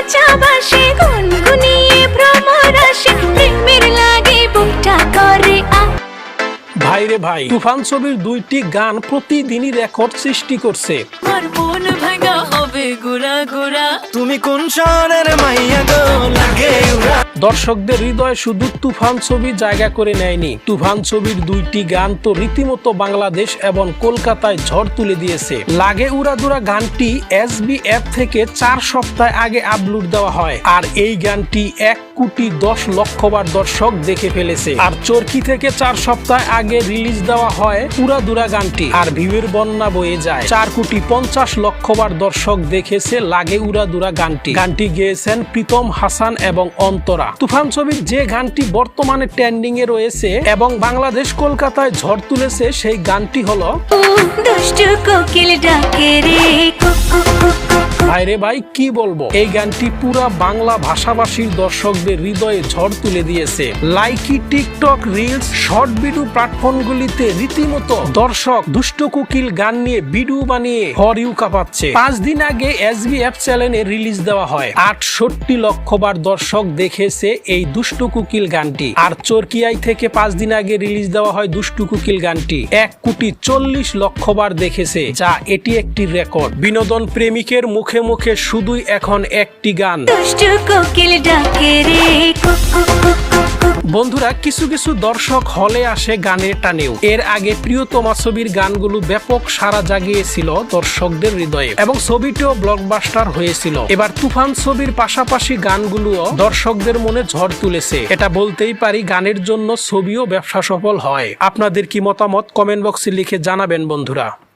কাঁচা বাসে গুনগুনিয়ে ভ্রমর আসে। প্রেমের লাগে বুকটা করে ভাই রে ভাই তুফান ছবির দুইটি গান প্রতিদিনই রেকর্ড সৃষ্টি করছে। মন ভাঙা হবে গুড়া গুড়া। তুমি কোন শহরের মাইয়া গো লাগে উড়া দর্শকদের হৃদয়ে শুধু তুফান ছবি জায়গা করে নেয়নি। তুফান ছবির দুইটি গান তো রীতিমতো বাংলাদেশ এবং কলকাতায় ঝড় তুলে দিয়েছে। লাগে উড়াদুরা গানটি এস অ্যাপ থেকে চার সপ্তাহ আগে আপলোড দেওয়া হয়। আর এই গানটি এক কোটি দশ লক্ষবার দর্শক দেখে ফেলেছে। আর চরকি থেকে চার সপ্তাহ আগে রিলিজ দেওয়া হয় উড়াদুরা গানটি। আর ভিউয়ের বন্যা বয়ে যায়। চার কোটি পঞ্চাশ লক্ষবার দর্শক দেখেছে লাগে উড়াদুরা গানটি। গানটি গেয়েছেন প্রীতম হাসান এবং অন্তরা। তুফান ছবির যে গানটি বর্তমানে ট্রেন্ডিং এ রয়েছে এবং বাংলাদেশ কলকাতায় ঝড় তুলেছে, সেই গানটি হলো কোকিল ডাকে রে ভাইরে ভাই, কি বলব? এই গানটি পুরা বাংলা ভাষাভাষীর দর্শকদের হৃদয়ে ঝড় তুলে দিয়েছে। Likee TikTok reels, short video প্ল্যাটফর্মগুলিতে রীতিমতো দর্শক দুষ্ট কুকিল গান নিয়ে ভিডিও বানিয়ে ফর ইউ কাঁপাচ্ছে পাঁচ দিন আগে এসবি অ্যাপ চ্যানেলে রিলিজ দেওয়া হয়। আটষট্টি লক্ষবার দর্শক দেখেছে এই দুষ্টু কুকিল গানটি। আর চরকিয়াই থেকে পাঁচ দিন আগে রিলিজ দেওয়া হয় দুষ্টু কুকিল গানটি। এক কোটি চল্লিশ লক্ষবার দেখেছে, যা এটি একটি রেকর্ড। বিনোদন প্রেমিকের মুখে মুখে মুখে শুধুই এখন একটি গান। বন্ধুরা কিছু কিছু দর্শক হলে আসে গানের টানেও। এর আগে প্রিয়তমা ছবির গানগুলো ব্যাপক সারা জাগিয়েছিল দর্শকদের হৃদয়ে এবং ছবিটিও ব্লকবাস্টার হয়েছিল। এবার তুফান ছবির পাশাপাশি গানগুলোও দর্শকদের মনে ঝড় তুলেছে। এটা বলতেই পারি গানের জন্য ছবিও ব্যবসা সফল হয়। আপনাদের কি মতামত কমেন্ট বক্সে লিখে জানাবেন বন্ধুরা।